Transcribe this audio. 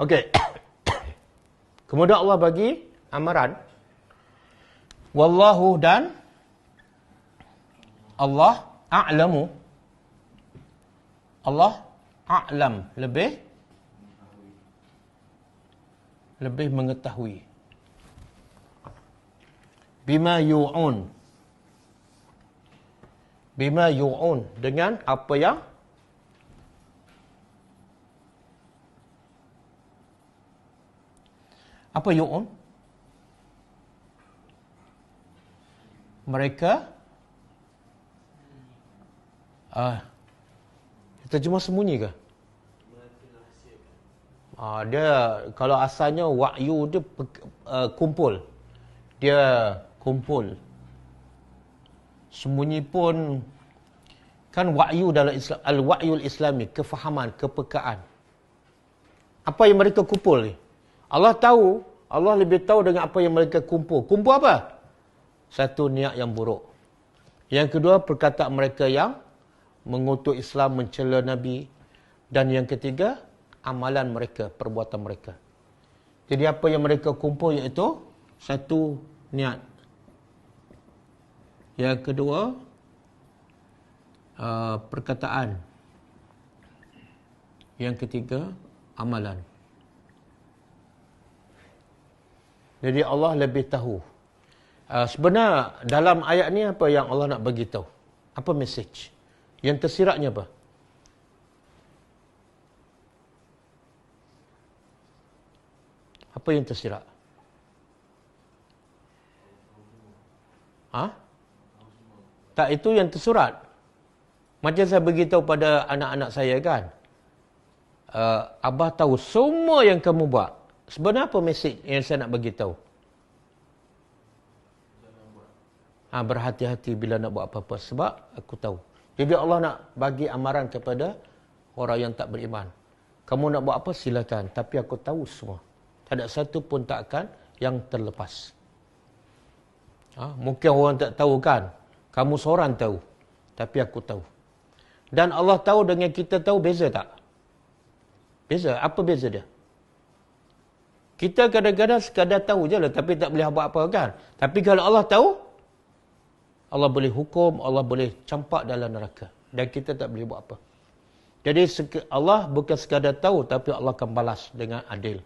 Okey. Kemudian Allah bagi amaran. Wallahu dan Allah a'lamu. Allah a'lam lebih lebih mengetahui. Bima yu'un. Bima yu'un dengan apa yang Apa yu'un? Mereka ah kita cuma sembunyi ke? Ah dia kalau asalnya wahyu dia uh, kumpul. Dia kumpul. Sembunyi pun kan wahyu dalam Islam al-wahyul islami kefahaman kepekaan. Apa yang mereka kumpul ni? Allah tahu, Allah lebih tahu dengan apa yang mereka kumpul. Kumpul apa? Satu niat yang buruk. Yang kedua, perkataan mereka yang mengutuk Islam, mencela Nabi. Dan yang ketiga, amalan mereka, perbuatan mereka. Jadi apa yang mereka kumpul iaitu satu niat. Yang kedua, uh, perkataan. Yang ketiga, amalan. Jadi Allah lebih tahu. Uh, sebenarnya dalam ayat ni apa yang Allah nak bagi tahu? Apa message? Yang tersiratnya apa? Apa yang tersirat? Ha? Tak itu yang tersurat. Macam saya beritahu pada anak-anak saya kan. Uh, Abah tahu semua yang kamu buat. Sebenarnya apa mesej yang saya nak bagi tahu? Ha, berhati-hati bila nak buat apa-apa. Sebab aku tahu. Jadi Allah nak bagi amaran kepada orang yang tak beriman. Kamu nak buat apa silakan. Tapi aku tahu semua. Tak ada satu pun tak akan yang terlepas. Ha, mungkin orang tak tahu kan. Kamu seorang tahu. Tapi aku tahu. Dan Allah tahu dengan kita tahu beza tak? Beza. Apa beza dia? Kita kadang-kadang sekadar tahu je lah tapi tak boleh buat apa kan. Tapi kalau Allah tahu, Allah boleh hukum, Allah boleh campak dalam neraka. Dan kita tak boleh buat apa. Jadi Allah bukan sekadar tahu tapi Allah akan balas dengan adil.